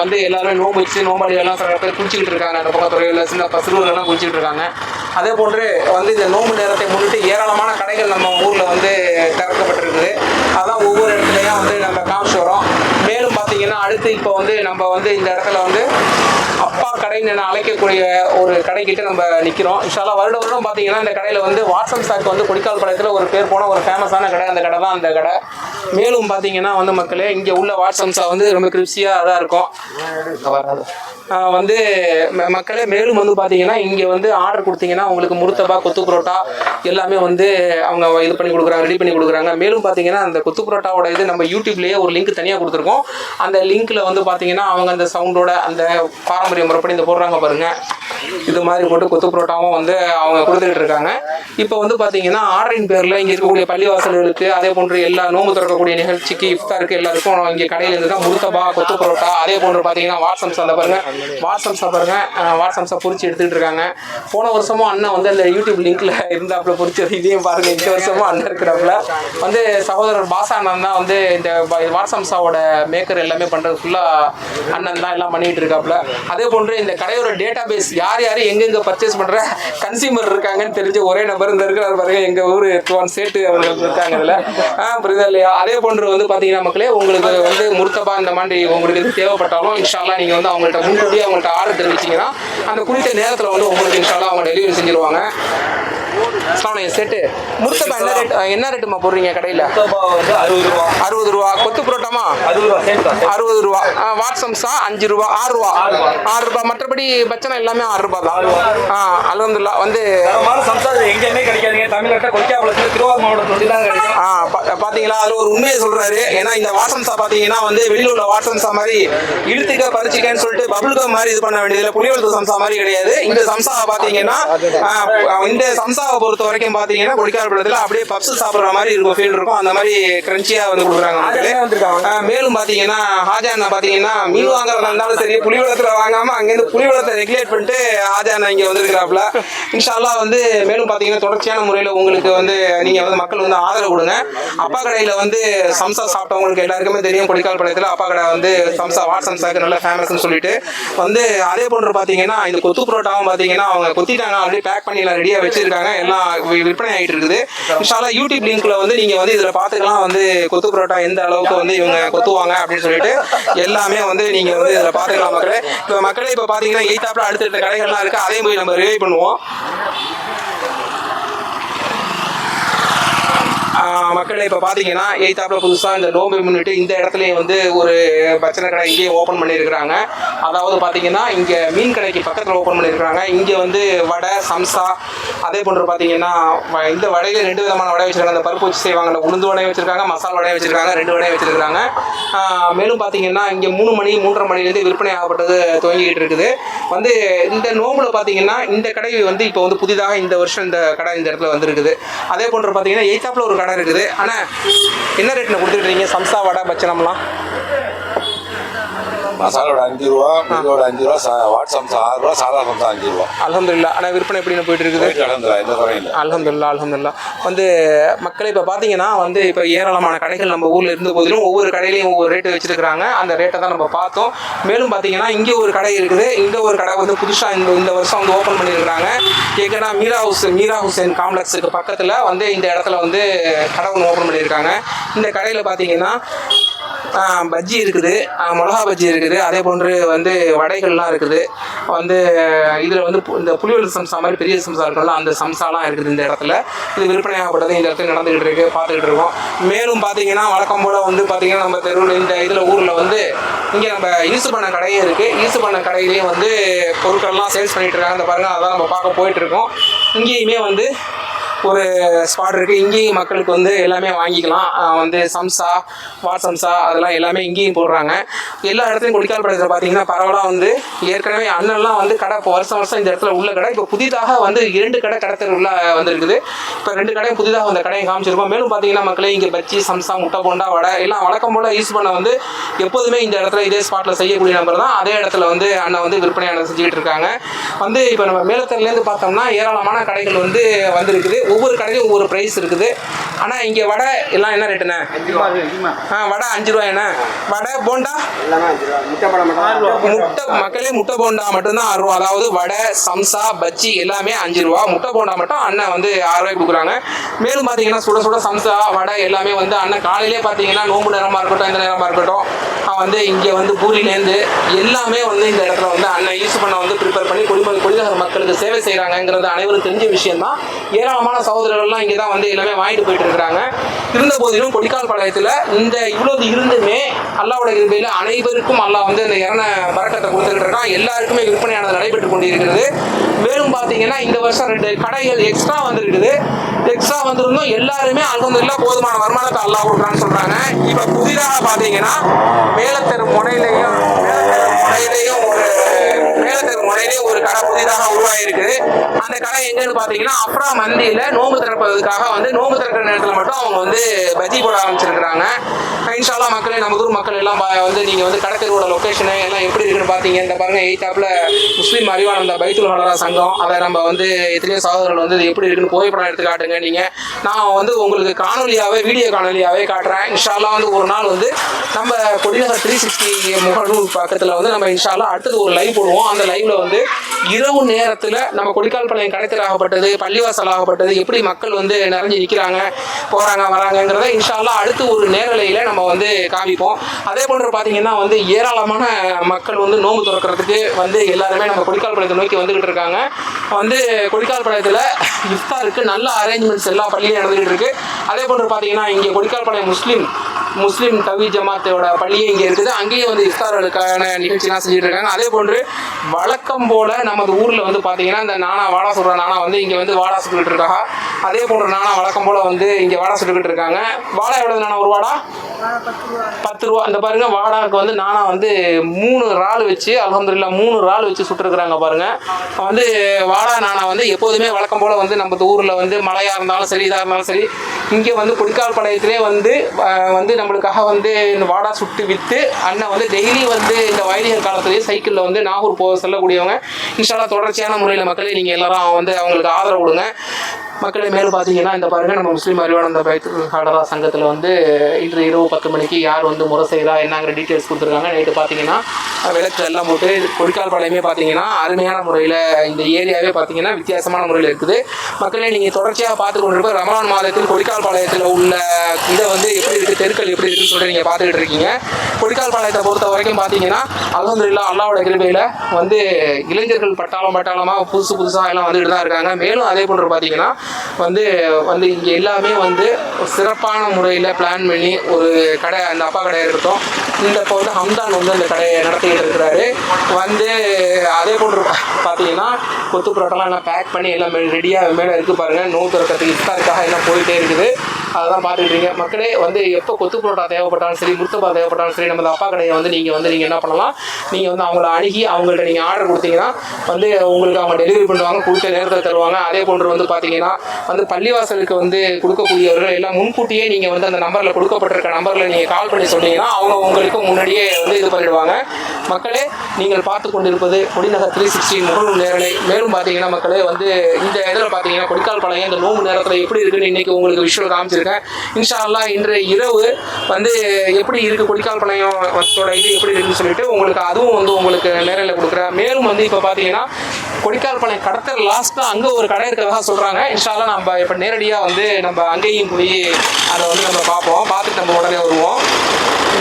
வந்து எல்லாருமே நோம்பு வச்சு நோம்பாளிகள்லாம் சில பேர் குளிச்சுக்கிட்டு இருக்காங்க. அந்த பக்கம் துறையில் சின்ன பசுலூர்லாம் குளிச்சுட்டு இருக்காங்க. அதே போன்று வந்து இந்த நோம்பு நேரத்தை முன்னிட்டு ஏராளமான கடைகள் நம்ம ஊரில் வந்து திறக்கப்பட்டிருக்குது. அதான் ஒவ்வொரு இடத்துலையும் வந்து நம்ம காமிச்சு வரோம் மேலும் பார்த்தீங்கன்னா அடுத்து இப்போ வந்து நம்ம வந்து இந்த இடத்துல வந்து அம்மா கடைன்னு என அழைக்கக்கூடிய ஒரு கடைக்கிட்ட நம்ம நிற்கிறோம் இன்ஷால்லா வருட வருடம் பார்த்தீங்கன்னா இந்த கடையில் வந்து வாட்ஸ்அப் சாக்கு வந்து கொடிக்கால் பாளையத்தில் ஒரு பேர் போன ஒரு ஃபேமஸான கடை. அந்த கடை தான் அந்த கடை. மேலும் பார்த்தீங்கன்னா வந்து மக்களே இங்கே உள்ள வாட்ஸ்அப்ஸா வந்து ரொம்ப கிருப்சியாக தான் இருக்கும். வராது வந்து ம- மக்களே மேலும் வந்து பார்த்தீங்கன்னா இங்கே வந்து ஆர்டர் கொடுத்தீங்கன்னா உங்களுக்கு முருத்தபா கொத்து புரோட்டா எல்லாமே வந்து அவங்க இது பண்ணி கொடுக்குறாங்க ரெடி பண்ணி கொடுக்குறாங்க. மேலும் பார்த்தீங்கன்னா அந்த கொத்து புரோட்டாவோட இது நம்ம யூடியூப்லேயே ஒரு லிங்க் தனியாக கொடுத்துருக்கோம். அந்த லிங்க்கில் வந்து பார்த்தீங்கன்னா அவங்க அந்த சவுண்டோட அந்த பாரம்பரிய முறைப்படி இந்த போடுறாங்க பாருங்க. இது மாதிரி போட்டு கொத்து புரோட்டாவும் வந்து அவங்க கொடுத்துக்கிட்டு இருக்காங்க. இப்போ வந்து பார்த்தீங்கன்னா ஆர்டரின் பேரில் இங்கே இருக்கக்கூடிய பள்ளிவாசல்களுக்கு அதே போன்று எல்லா நோம்பு திறக்கக்கூடிய நிகழ்ச்சிக்கு இஃப்தாருக்கு எல்லாருக்கும் இங்கே கடையில் இருந்து தான் முருத்தபா கொத்து புரோட்டா அதே போன்று பார்த்தீங்கன்னா வாட்ஸ்அப்ஸ் அந்த பாருங்க. வாட்ஸ்அப்ஸை பாருங்க. வாட்ஸ்அப்ஸை பொறிச்சு எடுத்துக்கிட்டு இருக்காங்க. போன வருஷமும் அண்ணன் வந்து அந்த யூடியூப் லிங்க்ல இருந்தாப்புல பொறிச்சது. இதையும் பாருங்க இந்த வருஷமும் அண்ணன் இருக்கிறாப்புல. வந்து சகோதரர் பாசா அண்ணன் தான் வந்து இந்த வாட்ஸ்அப்ஸாவோட மேக்கர் எல்லாமே பண்ணுறது ஃபுல்லாக அண்ணன் தான் எல்லாம் பண்ணிகிட்டு இருக்காப்புல. அதே போன்று இந்த கடையோட டேட்டா பேஸ் யார் யார் எங்கெங்க பர்ச்சேஸ் பண்ற கன்சியூமர் இருக்காங்கன்னு தெரிஞ்ச ஒரே நபர் இந்த இருக்கிறார் பாருங்க எங்க ஊர் துவான் சேட்டு அவர்கள் இருக்காங்க இதுல. ஆ, புரியுதா இல்லையா? அதே போன்று வந்து பாத்தீங்கன்னா மக்களே உங்களுக்கு வந்து முருத்தபா இந்த மாதிரி உங்களுக்கு இது தேவைப்பட்டாலும் இன்ஷால்லா நீங்க வந்து அவங்கள்ட்ட முன்கூட்டியே அவங்கள்ட்ட ஆர்டர் தெரிவிச்சீங்கன்னா அந்த குறித்த நேரத்தில் வந்து உங்களுக்கு இன்ஷால்லா அவங்க டெலிவரி செஞ்சிருவாங்க. அலைக்கும் செட்டு முருத்தபா என்ன ரேட் என்ன ரேட்டுமா போடுறீங்க கடையில? அறுபது ரூபா. அறுபது ரூபா கொத்து புரோட்டாமா? அறுபது ரூபா. வாட்ஸம்ஸா அஞ்சு ரூபா. ஆறு ரூபா. ஆறு ரூபா. மற்றபடி பச்சனை எல்லாமே ஆறு ரூபா தான். ஆ அலமதுல்லா வந்து எங்கேயுமே கிடைக்காதுங்க. தமிழ்நாட்டில் கொல்லிக்காபுலத்தில் திருவாரூர் மாவட்டத்தில் தான் கிடைக்கும். அதுல ஒரு உண்மையை சொல்றாரு. ஏன்னா இந்த வாட்ஸம்ஸா பாத்தீங்கன்னா வந்து வெளியில உள்ள வாட்ஸம்ஸா மாதிரி இழுத்துக்க பறிச்சுக்கன்னு சொல்லிட்டு பபுள்கம் மாதிரி இது பண்ண வேண்டியதுல புளியவளத்து சம்சா மாதிரி கிடையாது. இந்த சம்சா பாத்தீங்கன்னா ஆ, இந்த சம்சாவை பொறுத்த வரைக்கும் பாத்தீங்கன்னா கொடிக்காரப்படத்துல அப்படியே பப்ஸ் சாப்பிடுற மாதிரி இருக்கும் ஃபீல் இருக்கும். அந்த மாதிரி கிரன்ச்சியா வந்து கொடுக்குறாங்க மேலும் பாத்தீங்கன்னா ஹாஜா அண்ணா பாத்தீங்கன்னா மீன் வாங்குறதா இருந்தாலும் சரி புலிவளத்துல வாங்காம அங்கேருந்து புலிவளத்தை ரெகுலேட் பண்ணிட்டு ஹாஜா அண்ணா இங்க வந்திருக்கிறாப்ல இன்ஷால்லா வந்து மேலும் பாத்தீங்கன்னா தொடர்ச்சியான முறையில உங்களுக்கு வந்து நீங்க வந்து மக்கள் வந்து ஆதரவு கொடுங்க. அப்பா கடையில வந்து சம்சா சாப்பிட்டவங்களுக்கு எல்லாருக்குமே தெரியும் கொடிக்கால் பாளையத்துல அப்பா கடை வந்து சம்சா வாட் சம்சாக்கு நல்ல ஃபேமஸ்னு சொல்லிட்டு. வந்து அதே போன்று பாத்தீங்கன்னா இந்த கொத்து புரோட்டாவும் பாத்தீங்கன்னா அவங்க கொத்திட்டாங்க ஆல்ரெடி பேக் பண்ணி ரெடியா வச்சிருக்காங்க. எல்லாம் விற்பனை ஆகிட்டு இருக்குது. இன்ஷால்லா யூடியூப் லிங்க்ல வந்து நீங்க வந்து இதுல பாத்துக்கலாம். வந்து கொத்து புரோட்டா எந்த அளவுக்கு வந்து இவங்க கொத்துவாங்க அப்படின்னு சொல்லிட்டு எல்லாமே வந்து நீங்க வந்து இதுல பாத்துக்கலாம் மக்களே. இப்போ மக்களே இப்போ பாத்தீங்கன்னா எய்தாப்ல அடுத்த கடைகள்லாம் இருக்கு. அதையும் போய் நம்ம ரிவை பண்ணுவோம். மக்கள் இப்போ பார்த்தீங்கன்னா எய்தாப்பில் புதுசாக இந்த நோம்பு முன்னிட்டு இந்த இடத்துலயே வந்து ஒரு பச்சனை கடை இங்கேயே ஓப்பன் பண்ணியிருக்கிறாங்க. அதாவது பார்த்தீங்கன்னா இங்கே மீன் கடைக்கு பக்கத்தில் ஓப்பன் பண்ணியிருக்கிறாங்க. இங்கே வந்து வடை சம்சா அதே போன்று பார்த்தீங்கன்னா வ- இந்த வடையில் ரெண்டு விதமான வடை வச்சுருக்காங்க. அந்த பருப்பு வச்சு செய்வாங்கல்ல உளுந்து வடையை வச்சிருக்காங்க மசால் வடையை வச்சுருக்காங்க ரெண்டு வடையை வச்சுருக்காங்க மேலும் பார்த்தீங்கன்னா இங்கே மூணு மணி மூன்றரை மணிலேருந்து விற்பனை ஆகப்பட்டது துவங்கிக்கிட்டு இருக்குது. வந்து இந்த நோம்பில் பார்த்தீங்கன்னா இந்த கடை வந்து இப்போ வந்து புதிதாக இந்த வருஷம் இந்த கடை இந்த இடத்துல வந்திருக்குது. அதே போன்று பார்த்தீங்கன்னா எய்தாப்பில் ஒரு கடை இருக்குது. ஆனால் என்ன ரேட்டில் இருக்கீங்க சம்சா வடை பச்சனம்லாம்? மசாலோட அஞ்சு ரூபா மீனோட அஞ்சு ரூபா சா- வாட் சம்சா ஆறு ரூபா சாதா சம்சா அஞ்சு ரூபா. அல்ஹம்துலில்லாஹ் ஆனால் விற்பனை எப்படின்னு போயிட்டு இருக்குது நடந்துடா எந்த குறையும் இல்லை. அல்ஹம்துலில்லாஹ் அல்ஹம்துலில்லாஹ் வந்து மக்கள் இப்போ பார்த்தீங்கன்னா வந்து இப்போ ஏராளமான கடைகள் நம்ம ஊரில் இருந்த போதிலும் ஒவ்வொரு கடையிலையும் ஒவ்வொரு ரேட்டு வச்சிருக்காங்க அந்த ரேட்டை தான் நம்ம பார்த்தோம். மேலும் பார்த்தீங்கன்னா இங்கே ஒரு கடை இருக்குது. இங்கே ஒரு கடை வந்து புதுசாக இந்த இந்த வருஷம் வந்து ஓப்பன் பண்ணியிருக்காங்க எங்கன்னா மீரா ஹவுஸ் மீரா ஹுசேன் காம்ப்ளெக்ஸுக்கு பக்கத்தில். வந்து இந்த இடத்துல வந்து கடை ஒன்று ஓப்பன் பண்ணியிருக்காங்க. இந்த கடையில் பார்த்தீங்கன்னா பஜ்ஜி இருக்குது. மிளகா பஜ்ஜி இருக்குது. அதே போன்று வந்து வடைகள்லாம் இருக்குது. வந்து இதில் வந்து இந்த புளியோல் சம்சா மாதிரி பெரிய சம்சா இருக்கும்ல அந்த சம்சாலாம் இருக்குது இந்த இடத்துல. இது விற்பனையாகப்பட்டது இந்த இடத்துல நடந்துகிட்டு இருக்கு பார்த்துக்கிட்டு இருக்கோம். மேலும் பார்த்தீங்கன்னா வழக்கம் போல் வந்து பார்த்தீங்கன்னா நம்ம தெருவில் இந்த இதில் ஊரில் வந்து இங்கே நம்ம யூஸ் பண்ண கடையும் இருக்குது யூஸ் பண்ண கடையிலேயும் வந்து பொருட்கள்லாம் சேல்ஸ் பண்ணிகிட்டு இருக்காங்க. அந்த பாருங்கள் அதான் நம்ம பார்க்க போயிட்டு இருக்கோம். இங்கேயுமே வந்து ஒரு ஸ்பாட் இருக்குது இங்கேயும் மக்களுக்கு வந்து எல்லாமே வாங்கிக்கலாம். வந்து சம்சா வாட் சம்சா அதெல்லாம் எல்லாமே இங்கேயும் போடுறாங்க. எல்லா இடத்துலையும் கொடிக்கால் படத்தில் பார்த்தீங்கன்னா பரவலாக வந்து ஏற்கனவே அண்ணன்லாம் வந்து கடை இப்போ வருஷம் வருஷம் இந்த இடத்துல உள்ள கடை. இப்போ புதிதாக வந்து இரண்டு கடை கடத்தல் உள்ள வந்திருக்குது. இப்போ ரெண்டு கடையும் புதிதாக அந்த கடையை காமிச்சிருக்கோம். மேலும் பார்த்தீங்கன்னா மக்களே இங்கே பச்சி சம்சா முட்டை போண்டா வடை எல்லாம் வழக்கம் போல் யூஸ் பண்ண வந்து எப்போதுமே இந்த இடத்துல இதே ஸ்பாட்டில் செய்யக்கூடிய நம்பர் தான். அதே இடத்துல வந்து அண்ணன் வந்து விற்பனையான செஞ்சுக்கிட்டு இருக்காங்க. வந்து இப்போ நம்ம மேலத்தரிலேருந்து பார்த்தோம்னா ஏராளமான கடைகள் வந்து வந்திருக்குது. ஒவ்வொரு கடையிலும் ஒவ்வொரு ப்ரைஸ் இருக்குது. ஆனால் இங்கே வடை எல்லாம் என்ன ரேட்டுண்ணே ஆ வடை அஞ்சு ரூபாய்ண்ணே வடை போண்டா? ரூபா. முட்டை மக்களே முட்டை போண்டா மட்டும்தான் ஆறு ரூபா. அதாவது வடை சம்சா பஜ்ஜி எல்லாமே அஞ்சு ரூபா முட்டை போண்டா மட்டும் அண்ணன் வந்து ஆறு ரூபாய்க்கு கொடுக்குறாங்க. மேலும் பார்த்தீங்கன்னா சுட சுட சம்சா வடை எல்லாமே வந்து அண்ணன் காலையிலே பார்த்தீங்கன்னா நோம்பு நேரமாக இருக்கட்டும் இந்த நேரமாக இருக்கட்டும் வந்து இங்கே வந்து பூரிலேருந்து எல்லாமே வந்து இந்த இடத்துல வந்து அண்ணன் யூஸ் பண்ண வந்து ப்ரிப்பேர் பண்ணி குடிம குடிநகர் மக்களுக்கு சேவை செய்கிறாங்கங்கிறது அனைவரும் தெரிஞ்ச விஷயம் தான் ஏராளமான சகோதரர்கள்லாம் இங்கே தான் வந்து எல்லாமே வாங்கிட்டு போயிட்டு இருக்கிறாங்க. இருந்த போதிலும் கொடிக்கால் பாளையத்தில் இந்த இவ்வளவு இருந்துமே அல்லாவோட கிருபையில் அனைவருக்கும் அல்லாஹ் வந்து இந்த இறன பறக்கத்தை கொடுத்துக்கிட்டு இருக்கான். எல்லாருக்குமே விற்பனையானது நடைபெற்று கொண்டிருக்கிறது. மேலும் பார்த்தீங்கன்னா இந்த வருஷம் ரெண்டு கடைகள் எக்ஸ்ட்ரா வந்துருக்குது. எக்ஸ்ட்ரா வந்திருந்தோம் எல்லாருமே அல்ஹம்துலில்லா போதுமான வருமானத்தை அல்லாஹ் கொடுக்குறான்னு சொல்கிறாங்க இப்போ புதிதாக பார்த்தீங்கன்னா மேலத்தெரு முனையிலையும் மேலத்தெரு முனையிலையும் ஒரு முறையிலே ஒரு கடை புதிதாக உருவாயிருக்கு. அந்த கடை எங்கன்னு பார்த்தீங்கன்னா அப்ரா மந்தியில் நோம்பு திறப்பதற்காக வந்து நோம்பு திறக்கிற நேரத்தில் மட்டும் அவங்க வந்து பஜ்ஜி போட ஆரம்பிச்சிருக்கிறாங்க. இன்ஷால்லா மக்களே நம்ம ஊர் மக்கள் எல்லாம் வந்து நீங்கள் வந்து கடற்கரையோட லொக்கேஷனு எல்லாம் எப்படி இருக்குன்னு பார்த்தீங்க இந்த பாருங்க எயித்தாப்பில் முஸ்லீம் அறிவான அந்த பைத்துல் ஹலரா சங்கம் அதை நம்ம வந்து எத்தனையோ சகோதரர்கள் வந்து எப்படி இருக்குன்னு புகைப்படம் எடுத்து காட்டுங்க நீங்கள் நான் வந்து உங்களுக்கு காணொலியாகவே வீடியோ காணொலியாகவே காட்டுறேன். இன்ஷால்லாம் வந்து ஒரு நாள் வந்து நம்ம கொடிநகர் த்ரீ சிக்ஸ்டி முகநூல் பக்கத்தில் வந்து நம்ம இன்ஷால்லாம் அடுத்தது ஒரு லைவ் போடுவோம். அந்த லைவ்ல வந்து இரவு நேரத்தில் நம்ம கொடிக்கால் பாளையம் கடைத்தல் ஆகப்பட்டது பள்ளிவாசல் ஆகப்பட்டது எப்படி மக்கள் வந்து நிறைஞ்சு நிற்கிறாங்க போகிறாங்க வராங்கங்கிறத இன்ஷால்லா அடுத்து ஒரு நேரலையில நம்ம வந்து காமிப்போம். அதே போன்று பார்த்தீங்கன்னா வந்து ஏராளமான மக்கள் வந்து நோம்பு திறக்கிறதுக்கு வந்து எல்லாருமே நம்ம கொடிக்கால் பாளையத்தை நோக்கி வந்துகிட்டு இருக்காங்க. வந்து கொடிக்கால் பாளையத்துல இஃப்தாருக்கு நல்ல அரேஞ்ச்மெண்ட்ஸ் எல்லா பள்ளியும் நடந்துகிட்டு இருக்கு. அதே போன்று பாத்தீங்கன்னா இங்கே கொடிக்கால் பாளையம் முஸ்லீம் முஸ்லீம் தவி ஜமாத்தோட பள்ளியே இங்கே இருக்குது. அங்கேயும் வந்து இஃப்தார்களுக்கான நிகழ்ச்சிலாம் செஞ்சுட்டு இருக்காங்க அதே போன்று வழக்கம் போல நமது ஊரில் வந்து பார்த்தீங்கன்னா இந்த நானா வாடா சொல்கிற நானா வந்து இங்கே வந்து வாடா சுட்டுக்கிட்டு இருக்காங்க. அதே போன்று நானா வழக்கம் போல வந்து இங்கே வாடா சுட்டுக்கிட்டு இருக்காங்க. வாடா எவ்வளவு நானா? ஒரு வாடா? பத்து ரூபா. இந்த பாருங்க வாடாவுக்கு வந்து நானா வந்து மூணு ரால் வச்சு அல்ஹம்துலில்லாஹ் மூணு ரால் வச்சு சுட்டுருக்குறாங்க பாருங்க. வந்து வாடா நானா வந்து எப்போதுமே வழக்கம் போல வந்து நம்ம ஊரில் வந்து மழையாக இருந்தாலும் சரி இதாக இருந்தாலும் சரி இங்கே வந்து குடிக்கால் பாளையத்திலே வந்து வந்து நம்மளுக்காக வந்து இந்த வாடா சுட்டு விற்று அண்ணன் வந்து டெய்லி வந்து இந்த வயதிகர் காலத்துலேயே சைக்கிளில் வந்து நாகூர் போக செல்லக்கூடியவங்க. இன்ஷால்லா தொடர்ச்சியான முறையில் மக்களே நீங்கள் எல்லாரும் வந்து அவங்களுக்கு ஆதரவு கொடுங்க. மக்களே மேலும் பார்த்தீங்கன்னா இந்த பாருங்க நம்ம முஸ்லீம் அறிவானந்த பைத்து ஹடரா சங்கத்தில் வந்து இன்று இரவு பத்து மணிக்கு யார் வந்து முறை செய்கிறா என்னங்கிற டீட்டெயில்ஸ் கொடுத்துருக்காங்க. நைட்டு பார்த்தீங்கன்னா விளக்கு எல்லாம் போட்டு கொடிக்கால் பாளையமே பார்த்தீங்கன்னா அருமையான முறையில் இந்த ஏரியாவே பார்த்தீங்கன்னா வித்தியாசமான முறையில் இருக்குது. மக்களே நீங்கள் தொடர்ச்சியாக பார்த்து கொண்டிருப்ப ரமலான் மாதத்தில் கொடிக்கால் பாளையத்தில் உள்ள இதை வந்து எப்படி இருக்குது தெருக்கள் எப்படி இருக்குன்னு சொல்லி நீங்கள் பார்த்துக்கிட்டு இருக்கீங்க. கொடிக்கால் பாளையத்தை பொறுத்த வரைக்கும் பார்த்தீங்கன்னா அல்ஹம்துலில்லா அல்லாவோட கிருபையில் வந்து இளைஞர்கள் பட்டாளம் பட்டாளமாக புதுசு புதுசாக எல்லாம் வந்துட்டு தான் இருக்காங்க. மேலும் அதே போன்று பார்த்தீங்கன்னா வந்து வந்து இங்கே எல்லாமே வந்து சிறப்பான முறையில் பிளான் பண்ணி ஒரு கடை அந்த அப்பா கடை இருக்கட்டும் இந்த இப்போ வந்து ஹம்தான் வந்து அந்த கடையை நடத்திக்கிட்டு இருக்கிறாரு. வந்து அதே போன்று பார்த்தீங்கன்னா கொத்து புரோட்டெல்லாம் எல்லாம் பேக் பண்ணி எல்லாம் ரெடியாக மேலே இருக்குது பாருங்கள் நோய் திறக்கிறதுக்கு இஃப்தாருக்காக எல்லாம் போயிட்டே இருக்குது. அதெல்லாம் பார்த்துட்டு இருக்கீங்க மக்களே வந்து எப்போ கொத்து புரோட்டா தேவைப்பட்டாலும் சரி முருத்தப்பா தேவைப்பட்டாலும் சரி நம்ம அப்பா கடையை வந்து நீங்கள் வந்து நீங்கள் என்ன பண்ணலாம்? நீங்கள் வந்து அவங்கள அணுகி அவங்கள்ட்ட நீங்கள் ஆர்டர் கொடுத்தீங்கன்னா வந்து உங்களுக்கு அவங்க டெலிவரி பண்ணுவாங்க கொடுத்த நேரத்தில் தருவாங்க. அதே போன்று வந்து பார்த்தீங்கன்னா வந்து பள்ளிவாசலுக்கு வந்து கொடுக்கக்கூடியவர்கள் எல்லாம் முன்கூட்டியே நீங்கள் வந்து அந்த நம்பரில் கொடுக்கப்பட்டிருக்க நம்பரில் நீங்கள் கால் பண்ணி சொன்னீங்கன்னா அவங்க உங்களுக்கு முன்னாடியே வந்து இது பண்ணிடுவாங்க. மக்களே நீங்கள் பார்த்து கொண்டிருப்பது கொடிநகர் த்ரீ சிக்ஸ்டி முகநூல் நேரலை. மேலும் பார்த்தீங்கன்னா மக்களே வந்து இந்த இதில் பார்த்தீங்கன்னா கொடிக்கால் பாளையம் இந்த நோம்பு நேரத்தில் எப்படி இருக்குன்னு இன்றைக்கி உங்களுக்கு விஷுவல் வச்சுருக்கேன் இன்ஷா இன்று இரவு வந்து எப்படி இருக்கு கொடிக்கால் பாளையத்தோட இது எப்படி இருக்குன்னு சொல்லிட்டு உங்களுக்கு அதுவும் வந்து உங்களுக்கு நேரில் கொடுக்குறேன். மேலும் வந்து இப்போ பார்த்தீங்கன்னா கொடிக்கால் பாளையம் கடத்தல் லாஸ்ட்டாக அங்கே ஒரு கடை இருக்கிறதா சொல்கிறாங்க இன்ஷால்லா நம்ம இப்போ நேரடியாக வந்து நம்ம அங்கேயும் போய் அதை வந்து நம்ம பார்ப்போம். பார்த்துட்டு நம்ம உடனே வருவோம்.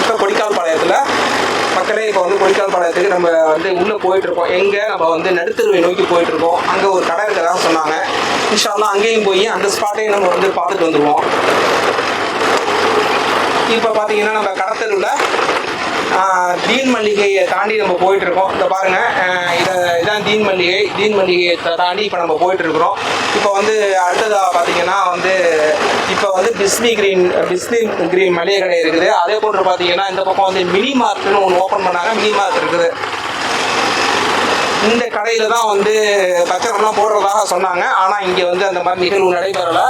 இப்போ கொடிக்கால் பக்கமே இப்போ வந்து கொடிக்கால் பாளையத்துக்கு நம்ம வந்து உள்ளே போயிட்டு இருக்கோம் எங்கே? நம்ம வந்து நடுத்தருவை நோக்கி போயிட்டு இருக்கோம் அங்கே ஒரு கடை இருக்கிறதா சொன்னாங்க. இன்ஷால்லாம் அங்கேயும் போய் அந்த ஸ்பாட்டையும் நம்ம வந்து பார்த்துட்டு வந்துடுவோம் இப்போ பார்த்தீங்கன்னா நம்ம கடத்தருவில் தீன் மல்லிகையை தாண்டி நம்ம போயிட்டு இருக்கோம் இந்த பாருங்க இதை இதான் தீன் மல்லிகை. தீன் மல்லிகையை தாண்டி இப்போ நம்ம போயிட்டு இருக்கிறோம் இப்போ வந்து அடுத்ததாக பார்த்தீங்கன்னா வந்து இப்போ வந்து பிஸ்னி கிரீன் பிஸ்னி கிரீன் மளிகை கடை இருக்குது. அதே போன்று பார்த்தீங்கன்னா இந்த பக்கம் வந்து மினி மார்ட்னு ஒன்று ஓப்பன் பண்ணாங்க. மினி மார்ட் இருக்குது. இந்த கடையில் தான் வந்து பச்சைக்கெல்லாம் போடுறதாக சொன்னாங்க. ஆனால் இங்கே வந்து அந்த மாதிரி நிகழ்வு நடைபெறலை.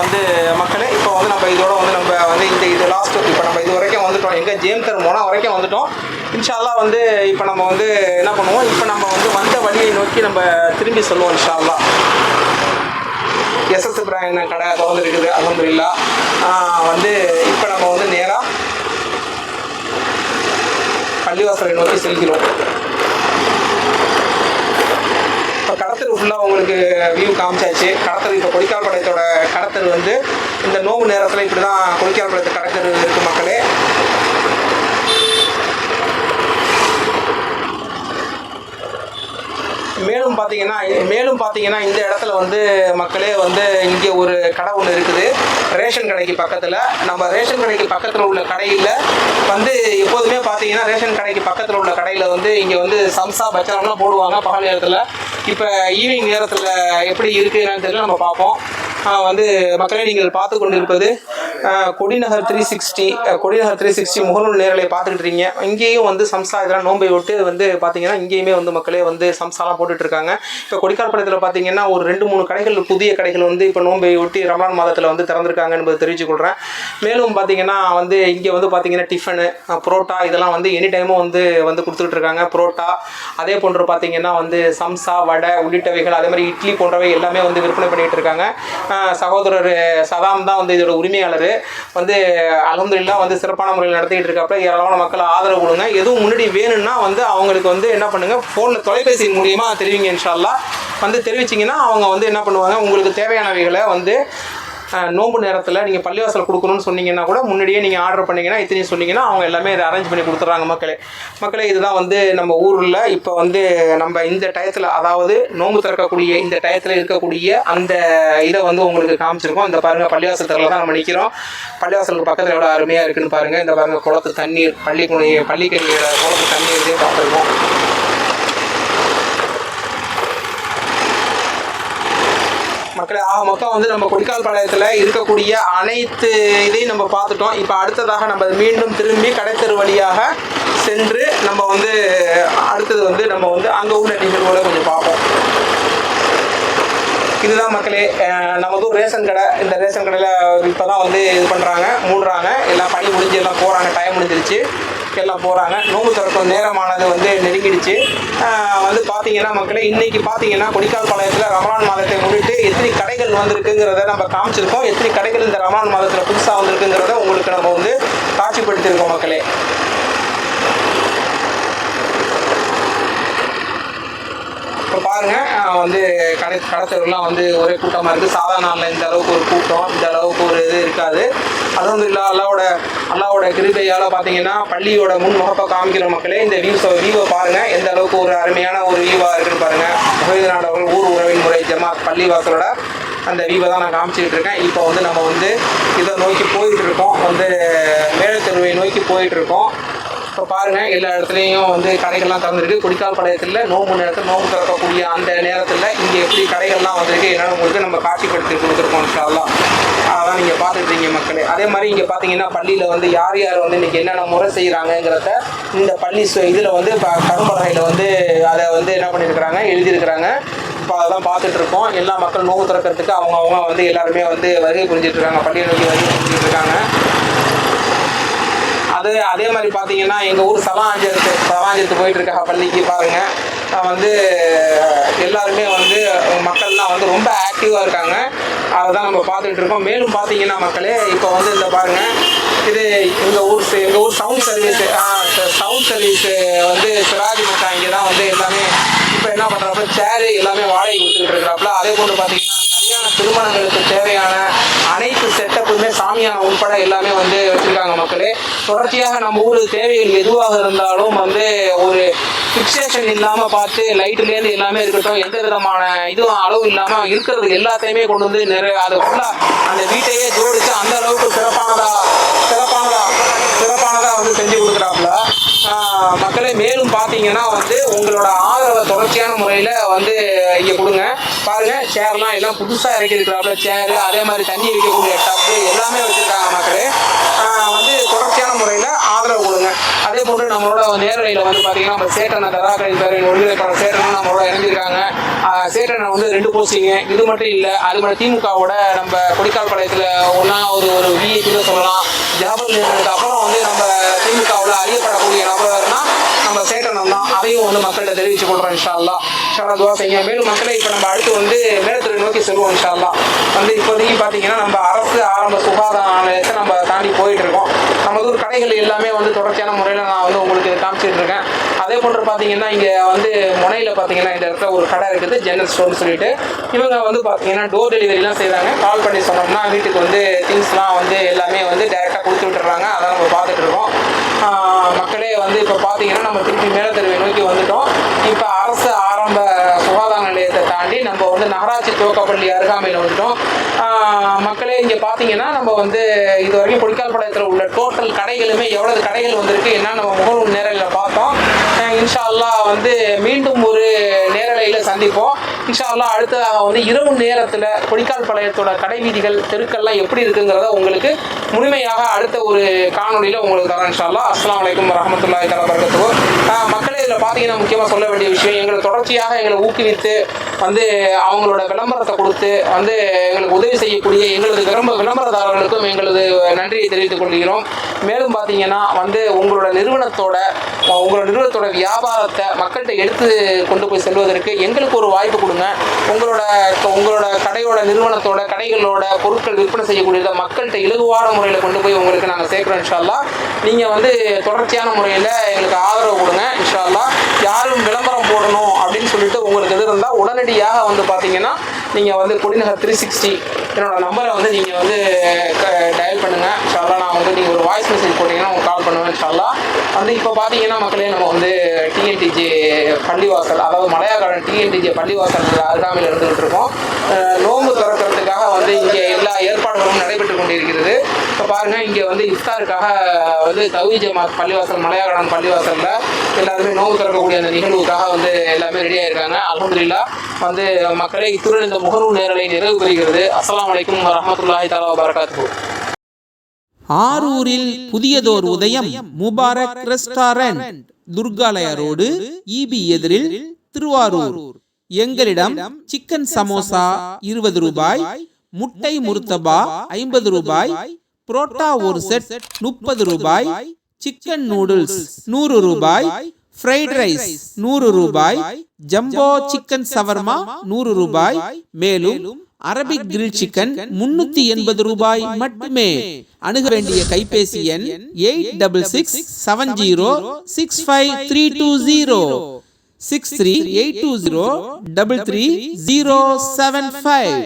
வந்து மக்களே இப்போ வந்து நம்ம இதோட வந்து நம்ம வந்து இந்த இது லாஸ்ட் இப்போ நம்ம இது வரைக்கும் வந்துட்டோம் எங்கே ஜேம்தர் மோனா வரைக்கும் வந்துட்டோம். இன்ஷால்லா வந்து இப்போ நம்ம வந்து என்ன பண்ணுவோம்? இப்போ நம்ம வந்து வந்த வழியை நோக்கி நம்ம திரும்பி சொல்லுவோம் இன்ஷால்லா எஸ்எஸ் இப்ராஹிம் கடை திறந்துருக்குது அலமதுல்லா வந்து இப்போ நம்ம வந்து நேராக பள்ளிவாசலை நோக்கி செல்கிறோம். இப்போ கடத்தல் ஃபுல்லாக உங்களுக்கு வியூ காமிச்சாச்சு. கடத்தல் இப்போ கொடிக்கால் படத்தோட கடத்தல் வந்து இந்த நோவு நேரத்தில் இப்படி தான் கொடிக்கால் பாளையத்து கடத்தல் இருக்குது மக்களே. மேலும் பார்த்தீங்கன்னா மேலும் பார்த்தீங்கன்னா இந்த இடத்துல வந்து மக்களே வந்து இங்கே ஒரு கடை ஒன்று இருக்குது. ரேஷன் கடைக்கு பக்கத்தில். நம்ம ரேஷன் கடைக்கு பக்கத்தில் உள்ள கடையில் வந்து எப்போதுமே பார்த்தீங்கன்னா ரேஷன் கடைக்கு பக்கத்தில் உள்ள கடையில் வந்து இங்கே வந்து சம்சா பச்சனம்லாம் போடுவாங்க பகல் நேரத்தில். இப்போ ஈவினிங் நேரத்தில் எப்படி இருக்குன்னு தெரியல நம்ம பார்ப்போம். வந்து மக்களே நீங்கள் பார்த்து கொண்டு இருப்பது Kodinagar three sixty Kodinagar three sixty முகநூல் நேரலை பார்த்துட்டு இருக்கீங்க. இங்கேயும் வந்து சம்சா இதெல்லாம் நோம்பை விட்டு வந்து பார்த்தீங்கன்னா இங்கேயுமே வந்து மக்களே வந்து சம்சாலாம் போட்டுட்ருக்காங்க இப்போ கொடிக்கால்படத்தில் பார்த்தீங்கன்னா ஒரு ரெண்டு மூணு கடைகள் புதிய கடைகள் வந்து இப்போ நோம்பை ஒட்டி ரமலான் மாதத்தில் வந்து திறந்திருக்காங்க என்பது தெரிவித்துக் கொள்கிறேன் மேலும் பார்த்தீங்கன்னா வந்து இங்கே வந்து பார்த்தீங்கன்னா டிஃபனு புரோட்டா இதெல்லாம் வந்து எனி டைமும் வந்து வந்து கொடுத்துட்டு இருக்காங்க. புரோட்டா அதே போன்று பார்த்தீங்கன்னா வந்து சம்சா வடை உள்ளிட்டவைகள் அதே மாதிரி இட்லி போன்றவை எல்லாமே வந்து விற்பனை பண்ணிகிட்டு இருக்காங்க. சகோதரர் சதாம் தான் வந்து இதோட உரிமையாளர். வந்து அலமதுல்லா வந்து சிறப்பான முறையில் நடத்திக்கிட்டு இருக்காப்புல ஏராளமான மக்கள் ஆதரவு கொடுங்க. எதுவும் முன்னாடி வேணும்னா வந்து அவங்களுக்கு வந்து என்ன பண்ணுங்க ஃபோனில் தொலைபேசி மூலியமா தெரிவிங்க இன்ஷால்லா வந்து தெரிவிச்சிங்கன்னா அவங்க வந்து என்ன பண்ணுவாங்க உங்களுக்கு தேவையானவைகளை வந்து நோம்பு நேரத்தில் நீங்கள் பள்ளிவாசல் கொடுக்கணும்னு சொன்னீங்கன்னா கூட முன்னாடியே நீங்கள் ஆர்டர் பண்ணிங்கன்னா இத்தனையும் சொன்னீங்கன்னா அவங்க எல்லாமே இதை அரேஞ்ச் பண்ணி கொடுத்துட்றாங்க மக்களே. மக்களே இதுதான் வந்து நம்ம ஊரில் இப்போ வந்து நம்ம இந்த டயத்தில் அதாவது நோம்பு திறக்கக்கூடிய இந்த டயத்தில் இருக்கக்கூடிய அந்த இதை வந்து உங்களுக்கு காமிச்சிருக்கோம். இந்த பாருங்கள் பள்ளிவாசல் திறல தான் நம்ம நிற்கிறோம் பள்ளிவாசலுக்கு பக்கத்தில் எவ்வளோ அருமையாக இருக்குன்னு பாருங்கள் இந்த பாருங்கள் குளத்து தண்ணீர் பள்ளி பள்ளிக்கணியோட குளத்து தண்ணீர் இதே பார்த்துருக்கோம். மக்களே ஆக மொத்தம் வந்து நம்ம கொடிக்கால் பாளையத்தில் இருக்கக்கூடிய அனைத்து இதையும் நம்ம பார்த்துட்டோம். இப்போ அடுத்ததாக நம்ம மீண்டும் திரும்பி கடைத்தெரு வழியாக சென்று நம்ம வந்து அடுத்தது வந்து நம்ம வந்து அங்கே உள்ள நிகழ்வுகளை கொஞ்சம் பார்ப்போம். இதுதான் மக்களே அஹ் நமது ரேஷன் கடை. இந்த ரேஷன் கடையில் இப்போ தான் வந்து இது பண்ணுறாங்க மூடுறாங்க. எல்லாம் பணி முடிஞ்சு எல்லாம் போகிறாங்க டைம் முடிஞ்சிருச்சு. எல்லாம் போகிறாங்க நோம்பு திறக்கும் நேரமானது வந்து நெருங்கிடுச்சு. வந்து பார்த்தீங்கன்னா மக்களே இன்னைக்கு பார்த்தீங்கன்னா கொடிக்கால் பாளையத்தில் ரமலான் மாதத்தை முன்னிட்டு எத்தனை கடைகள் வந்திருக்குங்கிறத நம்ம காமிச்சிருக்கோம். எத்தனை கடைகள் இந்த ரமலான் மாதத்தில் புதுசாக வந்திருக்குங்கிறத உங்களுக்கு நம்ம வந்து காட்சிப்படுத்தியிருக்கோம் மக்களே. இப்போ பாருங்க வந்து கடை கடைத்தெருலாம் வந்து ஒரே கூட்டமாக இருக்குது சாதாரண நாளில் இந்த அளவுக்கு ஒரு கூட்டம் இந்த அளவுக்கு ஒரு இது இருக்காது. அதுவும் இல்லை அல்லாவோட அல்லாவோட கிருபையால் பார்த்தீங்கன்னா பள்ளியோட முன் முகப்பை காமிக்கிற மக்களே இந்த வியூஸை வியூவை பாருங்கள் எந்த அளவுக்கு ஒரு அருமையான ஒரு வியூவாக இருக்குன்னு பாருங்கள் முகைது நாடகம் ஊர் உறவின் முறை ஜமாத் பள்ளி வாசலோட அந்த வியூவை தான் நான் காமிச்சிக்கிட்டு இருக்கேன். இப்போ வந்து நம்ம வந்து இதை நோக்கி போயிட்டு இருக்கோம். வந்து மேலத்தெருவை நோக்கி போயிட்டு இருக்கோம். இப்போ பாருங்கள் எல்லா இடத்துலையும் வந்து கடைகள்லாம் திறந்துருக்கு. குடிக்கால் பாளையத்தில் நோம்பு நேரத்தில் நோம்பு திறக்கக்கூடிய அந்த நேரத்தில் இங்கே எப்படி கடைகள்லாம் வந்திருக்கு என்னென்னு உங்களுக்கு நம்ம காட்சிப்படுத்தி கொடுத்துருக்கோம் இன்ஷால்லா அதான் நீங்கள் பார்த்துட்ருக்கீங்க மக்களே. அதே மாதிரி இங்கே பார்த்தீங்கன்னா பள்ளியில் வந்து யார் யார் வந்து இன்றைக்கி என்னென்ன முறை செய்கிறாங்கங்கிறத இந்த பள்ளி இதில் வந்து இப்போ கரும்பலகையில் வந்து அதை வந்து என்ன பண்ணியிருக்கிறாங்க எழுதியிருக்கிறாங்க. இப்போ அதெல்லாம் பார்த்துட்டு இருக்கோம் எல்லா மக்கள் நோவு திறக்கிறதுக்கு அவங்க அவங்க வந்து எல்லாருமே வந்து வருகை புரிஞ்சிட்ருக்காங்க. பள்ளியை நோக்கி வருகை புரிஞ்சிட்ருக்காங்க. அது அதே மாதிரி பார்த்தீங்கன்னா எங்கள் ஊர் சலாஞ்சத்து சலாஞ்சத்து போயிட்டு இருக்க பள்ளிக்கு பாருங்க. வந்து எல்லாருமே வந்து மக்கள்லாம் வந்து ரொம்ப ஆக்டிவாக இருக்காங்க. அதை தான் நம்ம பார்த்துக்கிட்டு இருக்கோம் மேலும் பார்த்தீங்கன்னா மக்களே இப்போ வந்து இந்த பாருங்க இது எங்கள் ஊர் எங்கள் ஊர் சவுண்ட் சர்வீஸு சவுண்ட் சர்வீஸு வந்து சிராஜ் மச்சான் இங்கே தான் வந்து எல்லாமே இப்போ என்ன பண்ணுறாப்புல சேரு எல்லாமே வாடகை கொடுத்துட்டு இருக்கிறாப்புல. அதே போன்று பார்த்தீங்கன்னா கல்யாண திருமணங்களுக்கு தேவையான அனைத்து செட்டப்புமே சாமியார் உட்பட எல்லாமே வந்து வச்சிருக்காங்க மக்களே. தொடர்ச்சியாக நம்ம ஊருக்கு தேவைகள் எதுவாக இருந்தாலும் வந்து ஒரு ஃபிக்சேஷன் இல்லாமல் பார்த்து லைட்லேருந்து எல்லாமே இருக்கட்டும் எந்த விதமான இதுவும் அளவு இல்லாமல் இருக்கிறது எல்லாத்தையுமே கொண்டு வந்து நிறைய அது ஃபுல்லாக அந்த வீட்டையே தூரம் அந்த அளவுக்கு சிறப்பானதா சிறப்பானதா சிறப்பானதா வந்து செஞ்சு கொடுக்குறாப்புல ஆஹ் மக்களே மேலும் பார்த்தீங்கன்னா வந்து உங்களோட ஆதரவை தொடர்ச்சியான முறையில் வந்து இங்கே கொடுங்க பாருங்க சேர்லாம் எல்லாம் புதுசாக இறக்கிருக்கிறாப்புல சேரு அதே மாதிரி தண்ணி இருக்கக்கூடிய டப்பு எல்லாமே வச்சுருக்காங்க மக்களே. வந்து தொடர்ச்சியான முறையில் ஆதரவு கொடுங்க. அதே போன்று நம்மளோட நேரலையில் வந்து பார்த்தீங்கன்னா நம்ம சேட்டனை தராக்கரின் பேரின் ஒருங்கிணைப்பாளர் சேட்டனும் நம்மளோட இணைஞ்சிருக்காங்க. சேட்டனை வந்து ரெண்டு போஸ்டிங்க இது மட்டும் இல்லை அது மாதிரி திமுகவோட நம்ம கொடிக்கால் பாளையத்தில் ஒன்றா ஒரு ஒரு விஐபின்னு சொல்லலாம். ஜாபல் அப்புறம் வந்து நம்ம திமுகவில் அறியப்படக்கூடிய நபர்னா நம்ம சேட்டனம் தான் அதையும் வந்து மக்கள்கிட்ட தெரிவிச்சு கொள்றோம் இன்ஷால்லா இன்ஷால்லா துவா செய்யுங்க. மேலும் மக்களை இப்போ நம்ம அடுத்து வந்து மேலத்துறை நோக்கி செல்வோம் இன்ஷால்லா வந்து இப்போதைக்கு பார்த்தீங்கன்னா நம்ம அரசு ஆரம்ப சுகாதார நிலையத்தை நம்ம தாண்டி போயிட்டு இருக்கோம். நமது கடைகள் எல்லாமே வந்து தொடர்ச்சியான முறையில் நான் வந்து உங்களுக்கு காமிச்சிட்டு இருக்கேன். அதே போன்று பார்த்தீங்கன்னா இங்கே வந்து முனையில் பார்த்தீங்கன்னா இந்த இடத்துல ஒரு கடை இருக்குது ஜெனரல் ஸ்டோர்னு சொல்லிட்டு. இவங்க வந்து பார்த்தீங்கன்னா டோர் டெலிவரிலாம் செய்கிறாங்க கால் பண்ணி சொன்னோம்னா வீட்டுக்கு வந்து திங்ஸ்லாம் வந்து எல்லாமே வந்து டைரெக்டாக கொடுத்து விட்டுறாங்க. அதை நம்ம பார்த்துட்டு இருக்கோம். மக்களே வந்து இப்போ பார்த்தீங்கன்னா நம்ம திருப்பி மேலத்தருவை நோக்கி வந்துட்டோம். இப்போ அரசு ஆரம்ப சுகாதார நிலையத்தை தாண்டி நம்ம வந்து நகராட்சி துவக்கப்பள்ளி அருகாமையில் வந்துட்டோம். மக்களே இங்கே பார்த்தீங்கன்னா நம்ம வந்து இது வரைக்கும் பொடிக்கால்பாளையத்தில் உள்ள டோட்டல் கடைகளுமே எவ்வளவு கடைகள் வந்திருக்கு என்ன நம்ம முகநூல் நேரலையில் பார்த்தோம். இன்ஷா அல்லா வந்து மீண்டும் ஒரு நேரலையில் சந்திப்போம். இன்ஷா அடுத்த வந்து இரவு நேரத்தில் கொடிக்கால் பாளையத்தோட கடைவீதிகள் தெருக்கள்லாம் எப்படி இருக்குங்கிறத உங்களுக்கு முழுமையாக அடுத்த ஒரு காணொலியில் உங்களுக்கு தரேன் இன்ஷா அஸ்லாம் வலைக்கம் அலைக்கும் வரஹ்மத்துல்லாஹி தஆலா மக்களே இதில் பார்த்தீங்கன்னா முக்கியமாக சொல்ல வேண்டிய விஷயம் எங்களை தொடர்ச்சியாக எங்களை ஊக்குவித்து வந்து அவங்களோட விளம்பரத்தை கொடுத்து வந்து எங்களுக்கு உதவி செய்யக்கூடிய எங்களது விளம்ப விளம்பரதாரர்களுக்கும் எங்களது நன்றியை தெரிவித்துக் கொள்கிறோம். மேலும் பார்த்தீங்கன்னா வந்து உங்களோட நிறுவனத்தோட உங்களோட நிறுவனத்தோட வியாபாரத்தை மக்கள்கிட்ட எடுத்து கொண்டு போய் செல்வதற்கு எங்களுக்கு ஒரு வாய்ப்பு கொடுங்க. உங்களோட உங்களோட கடையோட நிறுவனத்தோட கடைகளோட பொருட்கள் விற்பனை செய்யக்கூடியதை மக்கள்கிட்ட இலகுவான முறையில் கொண்டு போய் உங்களுக்கு நாங்கள் சேர்க்குறோம் இன்ஷால்லா. நீங்கள் வந்து தொடர்ச்சியான முறையில் எங்களுக்கு ஆதரவு கொடுங்க இன்ஷால்லா. யாரும் விளம்பரம் போடணும் அப்படின்னு சொல்லிட்டு உங்களுக்கு எது இருந்தால் உடனடியாக வந்து பார்த்தீங்கன்னா நீங்கள் வந்து கொடிநகர் த்ரீ சிக்ஸ்டி என்னோட நம்பரை வந்து நீங்கள் வந்து டயல் பண்ணுங்கள் ஷாலா நான் வந்து நீங்கள் ஒரு வாய்ஸ் மெசேஜ் போட்டிங்கன்னா உங்களுக்கு கால் பண்ணுவேன் ஷாலா வந்து இப்போ பார்த்தீங்கன்னா மக்களே நம்ம வந்து டிஎன்டிஜி பள்ளிவாசல் அதாவது மலையாளம் டிஎன்டிஜி பள்ளிவாசல் அருகாமையில் இருந்துகிட்டு இருக்கோம். நோம்பு திறக்கிறதுக்காக வந்து இங்கே எல்லா ஏற்பாடுகளும் நடைபெற்று கொண்டிருக்கிறது. இப்போ பாருங்கள் இங்கே வந்து இஃப்தாருக்காக வந்து தவி ஜமாத் பள்ளிவாசல் மலையாளம் பள்ளிவாசலில் எல்லாருமே நோம்பு திறக்கக்கூடிய அந்த நிகழ்வுக்காக வந்து எல்லாமே ரெடி இருக்காங்க அலமதுல்லா வந்து மக்களே இத்துடன் இந்த முகநூல் நேரலை நிறைவு பெறுகிறது. அஸ்லாம் அலைக்கும் வரமத்துல்லாஹி தாலா வரகாத்து ஆரூரில் புதியதோர் உதயம் Mubarak restaurant Durgalaya road EB எதிரில் திருவாரூர். எங்களிடம் சிக்கன் சமோசா இருபது ரூபாய் முட்டை முருத்தபா ஐம்பது ரூபாய் புரோட்டா ஒரு செட் முப்பது ரூபாய் சிக்கன் நூடுல்ஸ் நூறு ரூபாய் ஃப்ரைட் ரைஸ் நூறு ரூபாய். ஜம்போ சிக்கன் சவர்மா நூறு ரூபாய். மேலும் அரபிக் கிரில் சிக்கன் முன்னூத்தி எண்பது ரூபாய் மட்டுமே. அணுக வேண்டிய கைபேசி எண் eight double six seven zero six five three two zero six three eight two zero double three zero seven five